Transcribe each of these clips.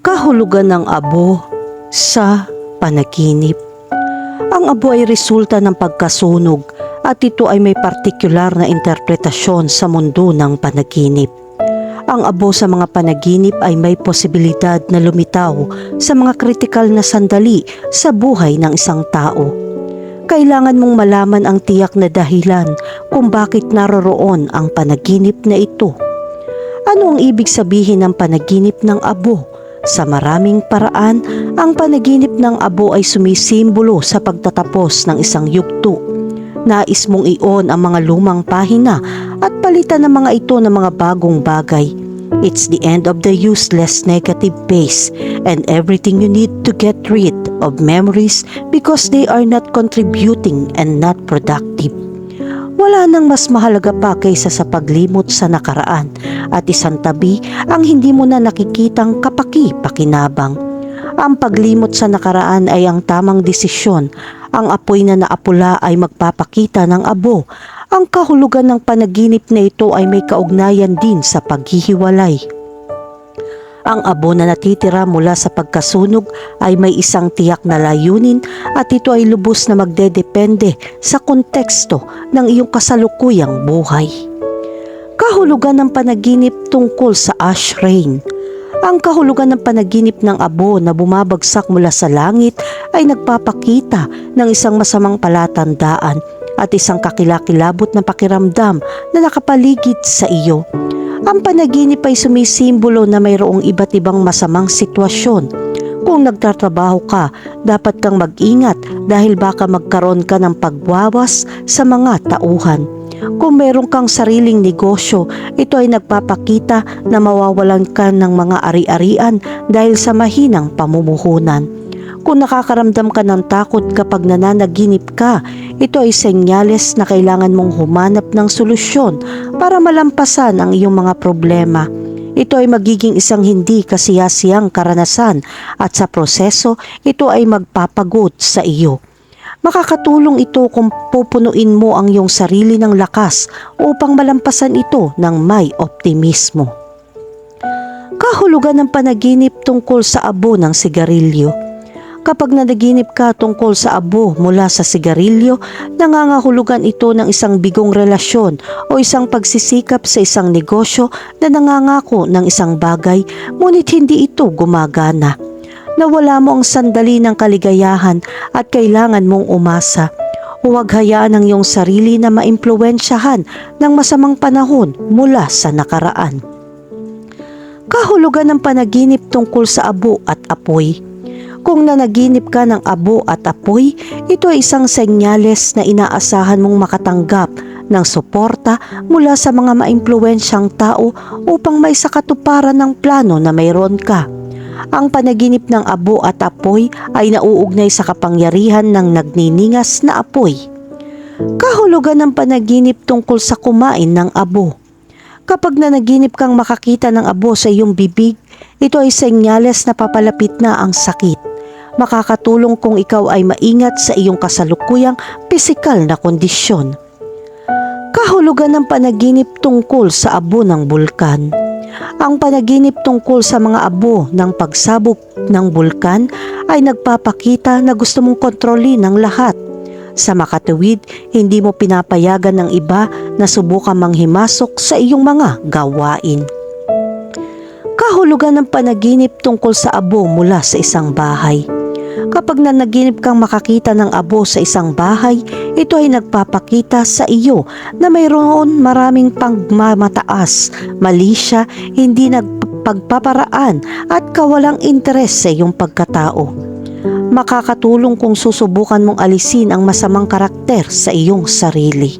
Kahulugan ng abo sa panaginip. Ang abo ay resulta ng pagkasunog at ito ay may partikular na interpretasyon sa mundo ng panaginip. Ang abo sa mga panaginip ay may posibilidad na lumitaw sa mga kritikal na sandali sa buhay ng isang tao. Kailangan mong malaman ang tiyak na dahilan kung bakit naroroon ang panaginip na ito. Ano ang ibig sabihin ng panaginip ng abo? Sa maraming paraan, ang panaginip ng abo ay sumisimbolo sa pagtatapos ng isang yugto. Nais mong ion ang mga lumang pahina at palitan ng mga ito ng mga bagong bagay. It's the end of the useless negative phase and everything you need to get rid of memories because they are not contributing and not productive. Wala nang mas mahalaga pa kaysa sa paglimot sa nakaraan at isang tabi ang hindi mo na nakikitang kapaki-pakinabang. Ang paglimot sa nakaraan ay ang tamang desisyon. Ang apoy na naapula ay magpapakita ng abo. Ang kahulugan ng panaginip na ito ay may kaugnayan din sa paghihiwalay. Ang abo na natitira mula sa pagkasunog ay may isang tiyak na layunin at ito ay lubos na magdedepende sa konteksto ng iyong kasalukuyang buhay. Kahulugan ng panaginip tungkol sa ash rain. Ang kahulugan ng panaginip ng abo na bumabagsak mula sa langit ay nagpapakita ng isang masamang palatandaan at isang kakilakilabot na pakiramdam na nakapaligid sa iyo. Ang panaginip ay sumisimbolo na mayroong iba't ibang masamang sitwasyon. Kung nagtatrabaho ka, dapat kang mag-ingat dahil baka magkaroon ka ng pagwawas sa mga tauhan. Kung meron kang sariling negosyo, ito ay nagpapakita na mawawalan ka ng mga ari-arian dahil sa mahinang pamumuhunan. Kung nakakaramdam ka ng takot kapag nananaginip ka, ito ay senyales na kailangan mong humanap ng solusyon para malampasan ang iyong mga problema. Ito ay magiging isang hindi kasiyasiyang karanasan at sa proseso ito ay magpapagod sa iyo. Makakatulong ito kung pupunuin mo ang iyong sarili ng lakas upang malampasan ito ng may optimismo. Kahulugan ng panaginip tungkol sa abo ng sigarilyo. Kapag nanaginip ka tungkol sa abo mula sa sigarilyo, nangangahulugan ito ng isang bigong relasyon o isang pagsisikap sa isang negosyo na nangangako ng isang bagay ngunit hindi ito gumagana. Nawala mo ang sandali ng kaligayahan at kailangan mong umasa. Huwag hayaan ang iyong sarili na maimpluwensyahan ng masamang panahon mula sa nakaraan. Kahulugan ng panaginip tungkol sa abo at apoy. Kung nanaginip ka ng abo at apoy, ito ay isang senyales na inaasahan mong makatanggap ng suporta mula sa mga maimpluwensyang tao upang may sakatuparan ng plano na mayroon ka. Ang panaginip ng abo at apoy ay nauugnay sa kapangyarihan ng nagniningas na apoy. Kahulugan ng panaginip tungkol sa kumain ng abo. Kapag nanaginip kang makakita ng abo sa iyong bibig, ito ay senyales na papalapit na ang sakit. Makakatulong kung ikaw ay maingat sa iyong kasalukuyang pisikal na kondisyon. Kahulugan ng panaginip tungkol sa abo ng bulkan. Ang panaginip tungkol sa mga abo ng pagsabog ng bulkan ay nagpapakita na gusto mong kontrolin ang lahat. Sa makatuwid, hindi mo pinapayagan ng iba na subukan manghimasok sa iyong mga gawain. Kahulugan ng panaginip tungkol sa abo mula sa isang bahay. Kapag nanaginip kang makakita ng abo sa isang bahay, ito ay nagpapakita sa iyo na mayroon maraming pagmamataas, mali siya, hindi nagpagpaparaan at kawalang interes sa iyong pagkatao. Makakatulong kung susubukan mong alisin ang masamang karakter sa iyong sarili.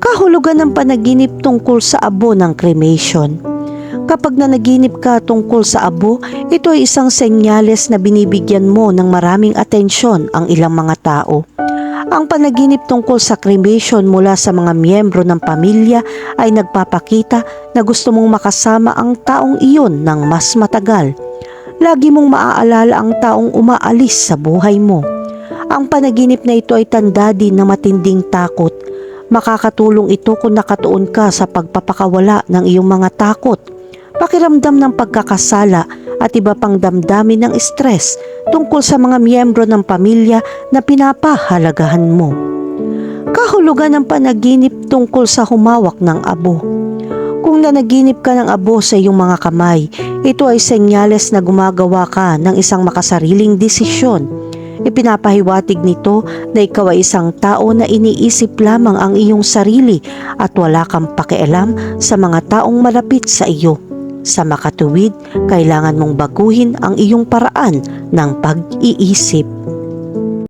Kahulugan ng panaginip tungkol sa abo ng cremation. Kapag nanaginip ka tungkol sa abo, ito ay isang senyales na binibigyan mo ng maraming atensyon ang ilang mga tao. Ang panaginip tungkol sa cremation mula sa mga miyembro ng pamilya ay nagpapakita na gusto mong makasama ang taong iyon ng mas matagal. Lagi mong maaalala ang taong umaalis sa buhay mo. Ang panaginip na ito ay tanda din ng matinding takot. Makakatulong ito kung nakatuon ka sa pagpapakawala ng iyong mga takot pakiramdam ng pagkakasala at iba pang damdamin ng stress tungkol sa mga miyembro ng pamilya na pinapahalagahan mo. Kahulugan ng panaginip tungkol sa humawak ng abo. Kung nanaginip ka ng abo sa iyong mga kamay, ito ay senyales na gumagawa ka ng isang makasariling desisyon. Ipinapahiwatig nito na ikaw ay isang tao na iniisip lamang ang iyong sarili at wala kang pakialam sa mga taong malapit sa iyo. Sa makatuwid, kailangan mong baguhin ang iyong paraan ng pag-iisip.